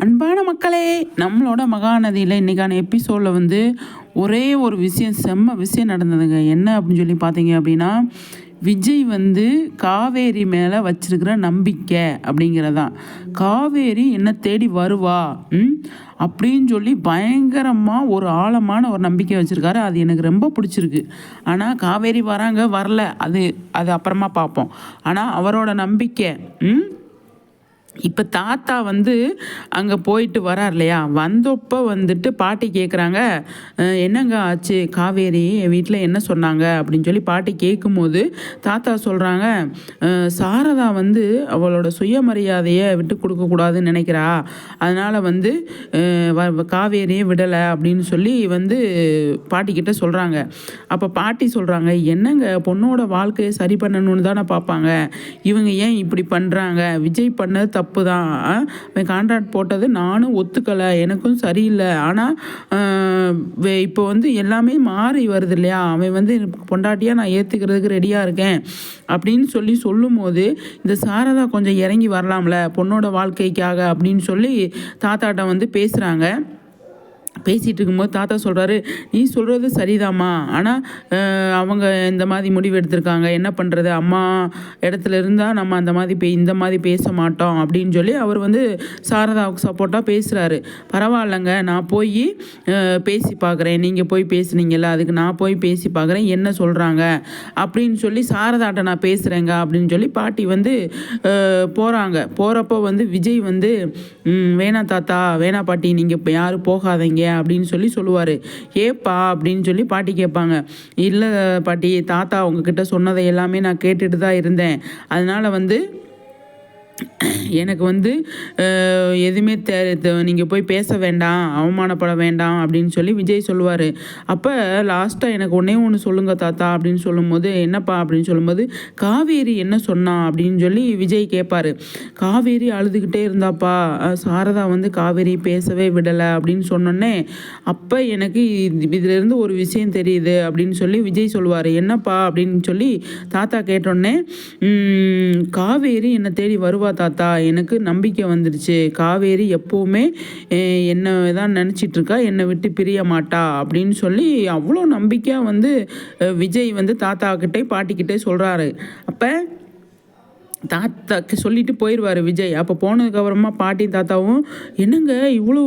அன்பான மக்களே நம்மளோட மகாநதியில் இன்றைக்கான எபிசோடில் வந்து ஒரே ஒரு விஷயம் செம்ம விஷயம் நடந்ததுங்க. என்ன அப்படின்னு சொல்லி பார்த்தீங்க அப்படின்னா விஜய் வந்து காவேரி மேலே வச்சிருக்கிற நம்பிக்கை அப்படிங்கிறதான் காவேரி என்ன தேடி வருவா ம்? அப்படின்னு சொல்லி பயங்கரமாக ஒரு ஆழமான ஒரு நம்பிக்கை வச்சுருக்காரு. அது எனக்கு ரொம்ப பிடிச்சிருக்கு. ஆனால் காவேரி வராங்க வரல. அது அது அப்புறமா பார்ப்போம். ஆனால் அவரோட நம்பிக்கை ம்? இப்போ தாத்தா வந்து அங்கே போயிட்டு வரார் இல்லையா? வந்தப்போ வந்துட்டு பாட்டி கேட்குறாங்க என்னங்க ஆச்சு? காவேரி என் வீட்டில் என்ன சொன்னாங்க? அப்படின்னு சொல்லி பாட்டி கேட்கும்போது தாத்தா சொல்கிறாங்க சாரதா வந்து அவளோட சுயமரியாதையை விட்டு கொடுக்கக்கூடாதுன்னு நினைக்கிறா. அதனால் வந்து வ- காவேரியை விடலை. அப்படின்னு சொல்லி வந்து பாட்டிக்கிட்ட சொல்கிறாங்க அப்போ பாட்டி சொல்கிறாங்க என்னங்க பொண்ணோட வாழ்க்கையை சரி பண்ணணும்னு தானே பார்ப்பாங்க இவங்க ஏன் இப்படி பண்ணுறாங்க விஜய் பண்ணது தப்பு தான் அவன் கான்ட்ராக்ட் போட்டது நானும் ஒத்துக்கலை எனக்கும் சரியில்லை. ஆனால் இப்போ வந்து எல்லாமே மாறி வருது இல்லையா? அவன் வந்து பொண்டாட்டியாக நான் ஏற்றுக்கிறதுக்கு ரெடியாக இருக்கேன் அப்படின்னு சொல்லி சொல்லும்போது இந்த சாரதா கொஞ்சம் இறங்கி வரலாம்ல பொண்ணோட வாழ்க்கைக்காக அப்படின்னு சொல்லி தாத்தாட்ட வந்து பேசுகிறாங்க பேசிகிட்டு இருக்கும்போது தாத்தா சொல்கிறாரு நீ சொல்கிறது சரிதாம்மா. ஆனால் அவங்க இந்த மாதிரி முடிவு எடுத்திருக்காங்க. என்ன பண்ணுறது அம்மா இடத்துல இருந்தால் நம்ம அந்த மாதிரி பே இந்த மாதிரி பேச மாட்டோம். அப்படின்னு சொல்லி அவர் வந்து சாரதாவுக்கு சப்போர்ட்டாக பேசுகிறாரு பரவாயில்லைங்க நான் போய் பேசி பார்க்குறேன் நீங்கள் போய் பேசுனீங்கல்ல அதுக்கு நான் போய் பேசி பார்க்குறேன் என்ன சொல்கிறாங்க அப்படின்னு சொல்லி சாரதாட்ட நான் பேசுகிறேங்க அப்படின்னு சொல்லி பாட்டி வந்து போகிறாங்க போகிறப்போ வந்து விஜய் வந்து வேணா தாத்தா வேணா பாட்டி நீங்கள் இப்போ யாரும் போகாதீங்க. அப்படின்னு சொல்லி சொல்லுவார். ஏப்பா? அப்படின்னு சொல்லி பாட்டி கேட்பாங்க. இல்லை பாட்டி தாத்தா உங்ககிட்ட சொன்னதை எல்லாமே நான் கேட்டுட்டு தான் இருந்தேன். அதனால் வந்து எனக்கு வந்து எதுவுமே தே நீங்கள் போய் பேச வேண்டாம் அவமானப்பட வேண்டாம் அப்படின்னு சொல்லி விஜய் சொல்லுவார். அப்போ லாஸ்ட்டாக எனக்கு ஒன்றே ஒன்று சொல்லுங்கள் தாத்தா அப்படின்னு சொல்லும்போது என்னப்பா அப்படின்னு சொல்லும்போது காவேரி என்ன சொன்னா அப்படின்னு சொல்லி விஜய் கேட்பாரு காவேரி அழுதுகிட்டே இருந்தாப்பா சாரதா வந்து காவேரி பேசவே விடலை அப்படின்னு சொன்னோன்னே அப்போ எனக்கு இது- ஒரு விஷயம் தெரியுது அப்படின்னு சொல்லி விஜய் சொல்லுவார். என்னப்பா அப்படின்னு சொல்லி தாத்தா கேட்டோடனே காவேரி என்னை தேடி வருவார் கண்டிப்பாக தாத்தா எனக்கு நம்பிக்கை வந்துடுச்சு காவேரி எப்போவுமே என்னை தான் நினச்சிட்டு இருக்கா என்னை விட்டு பிரிய மாட்டா? அப்படின்னு சொல்லி அவ்வளோ நம்பிக்கையாக வந்து விஜய் வந்து தாத்தாக்கிட்டே பாட்டிக்கிட்டே சொல்கிறாரு அப்போ தாத்தாக்கு சொல்லிட்டு போயிடுவார் விஜய். அப்போ போனதுக்கப்புறமா பாட்டி தாத்தாவும் என்னங்க இவ்வளோ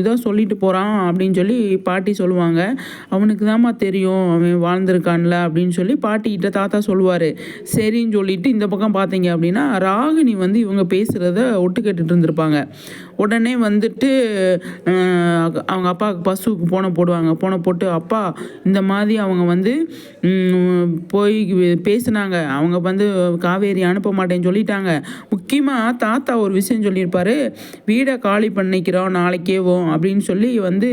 இதாக சொல்லிட்டு போகிறான் அப்படின்னு சொல்லி பாட்டி சொல்லுவாங்க. அவனுக்கு தாம்மா தெரியும் அவன் வாழ்ந்திருக்கான்ல அப்படின்னு சொல்லி பாட்டிக்கிட்ட தாத்தா சொல்லுவார். சரின்னு சொல்லிட்டு இந்த பக்கம் பார்த்தீங்க அப்படின்னா ராகினி வந்து இவங்க பேசுகிறத ஒட்டு கேட்டுட்டு இருந்திருப்பாங்க. உடனே வந்துட்டு அவங்க அப்பாவுக்கு பஸ்ஸுக்கு போன போடுவாங்க. போன போட்டு அப்பா இந்த மாதிரி அவங்க வந்து போய் பேசுனாங்க. அவங்க வந்து காவேரி அனுப்ப மாட்டேன்னு சொல்லிட்டாங்க. முக்கியமாக தாத்தா ஒரு விஷயம் சொல்லியிருப்பாரு. வீடை காலி பண்ணிக்கிறோம் நாளைக்கேவோம் அப்படின்னு சொல்லி வந்து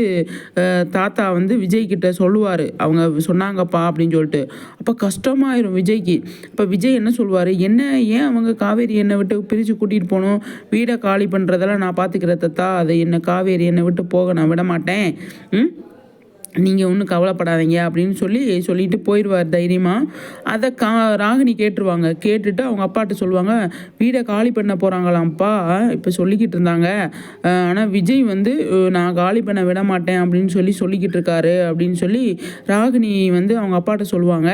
தாத்தா வந்து விஜய்கிட்ட சொல்லுவார். அவங்க சொன்னாங்கப்பா அப்படின்னு சொல்லிட்டு. அப்போ கஷ்டமாயிரும் விஜய்க்கு. அப்போ விஜய் என்ன சொல்லுவார்? என்ன ஏன் அவங்க காவேரி என்னை விட்டு பிரித்து கூட்டிகிட்டு போகணும் வீடை காலி பண்ணுறதெல்லாம் நான் பார்த்து தத்தா அதை என்ன காவேரி என்னை விட்டு போக நான் விட மாட்டேன் ம்? நீங்கள் ஒன்றும் கவலைப்படாதீங்க அப்படின்னு சொல்லி சொல்லிட்டு போயிடுவார் தைரியமாக அதை கா ராகினி கேட்டுருவாங்க. கேட்டுட்டு அவங்க அப்பாட்ட சொல்லுவாங்க வீடை காலி பண்ண போகிறாங்களாம்ப்பா இப்போ சொல்லிக்கிட்டு இருந்தாங்க. ஆனால் விஜய் வந்து நான் காலி பண்ண விட மாட்டேன் அப்படின்னு சொல்லி சொல்லிக்கிட்டு இருக்காரு அப்படின்னு சொல்லி ராகினி வந்து அவங்க அப்பாட்ட சொல்லுவாங்க.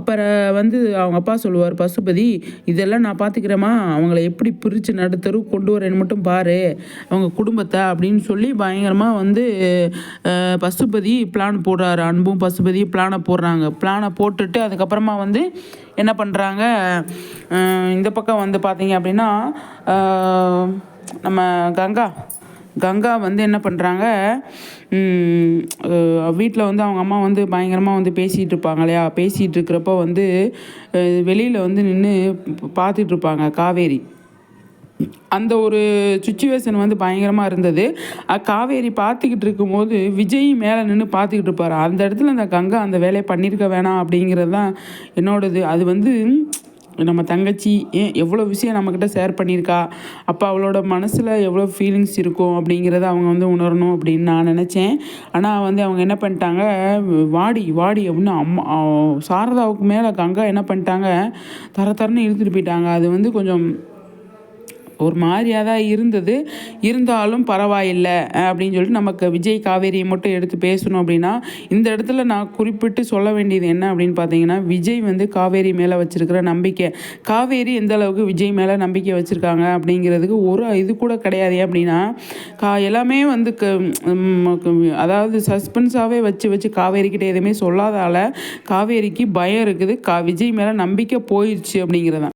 அப்புறம் வந்து அவங்க அப்பா சொல்லுவார் பசுபதி இதெல்லாம் நான் பார்த்துக்கிறேம்மா அவங்கள எப்படி பிரித்து நடுத்தரு கொண்டு வரேன்னு மட்டும் பாரு. அவங்க குடும்பத்தை அப்படின்னு சொல்லி பயங்கரமாக வந்து பசுபதி பிளான் போடுறாரு. அன்பும் பசுபதி பிளானை போடுறாங்க. பிளானை போட்டுட்டு அதுக்கப்புறமா வந்து என்ன பண்ணுறாங்க இந்த பக்கம் வந்து பார்த்தீங்க அப்படின்னா நம்ம கங்கா. கங்கா வந்து என்ன பண்ணுறாங்க வீட்டில் வந்து அவங்க அம்மா வந்து பயங்கரமாக வந்து பேசிகிட்டு இருப்பாங்க இல்லையா? பேசிகிட்டு இருக்கிறப்போ வந்து வெளியில் வந்து நின்று பார்த்துட்ருப்பாங்க காவேரி. அந்த ஒரு சுச்சுவேஷன் வந்து பயங்கரமாக இருந்தது. காவேரி பார்த்துக்கிட்டு இருக்கும்போது விஜய் மேலே நின்று பார்த்துக்கிட்டு இருப்பார். அந்த இடத்துல அந்த கங்கா அந்த வேலையை பண்ணியிருக்க வேணாம் அப்படிங்கிறது தான் என்னோடது. அது வந்து நம்ம தங்கச்சி ஏன் எவ்வளோ விஷயம் நம்மக்கிட்ட ஷேர் பண்ணியிருக்கா? அப்போ அவளோட மனசில் எவ்வளோ ஃபீலிங்ஸ் இருக்கும் அப்படிங்கிறத அவங்க வந்து உணரணும் அப்படின்னு நான் நினச்சேன். ஆனால் வந்து அவங்க என்ன பண்ணிட்டாங்க? வாடி வாடி அப்படின்னு அம்மா சாரதாவுக்கு மேலே கங்கா என்ன பண்ணிட்டாங்க? தர தரன்னு இழுத்துட்டு போயிட்டாங்க. அது வந்து கொஞ்சம் ஒரு மாதிரியாக தான் இருந்தது. இருந்தாலும் பரவாயில்லை அப்படின்னு சொல்லிட்டு நமக்கு விஜய் காவேரியை மட்டும் எடுத்து பேசணும் அப்படின்னா இந்த இடத்துல நான் குறிப்பிட்டு சொல்ல வேண்டியது என்ன அப்படின்னு பார்த்தீங்கன்னா விஜய் வந்து காவேரி மேலே வச்சுருக்கிற நம்பிக்கை. காவேரி எந்த அளவுக்கு விஜய் மேலே நம்பிக்கை வச்சுருக்காங்க அப்படிங்கிறதுக்கு ஒரு இது கூட கிடையாது. அப்படின்னா கா எல்லாமே வந்து க அதாவது சஸ்பென்ஸாகவே வச்சு வச்சு காவேரிக்கிட்ட எதுவுமே சொல்லாதால காவேரிக்கு பயம் இருக்குது. கா விஜய் மேலே நம்பிக்கை போயிடுச்சு அப்படிங்கிறதான்.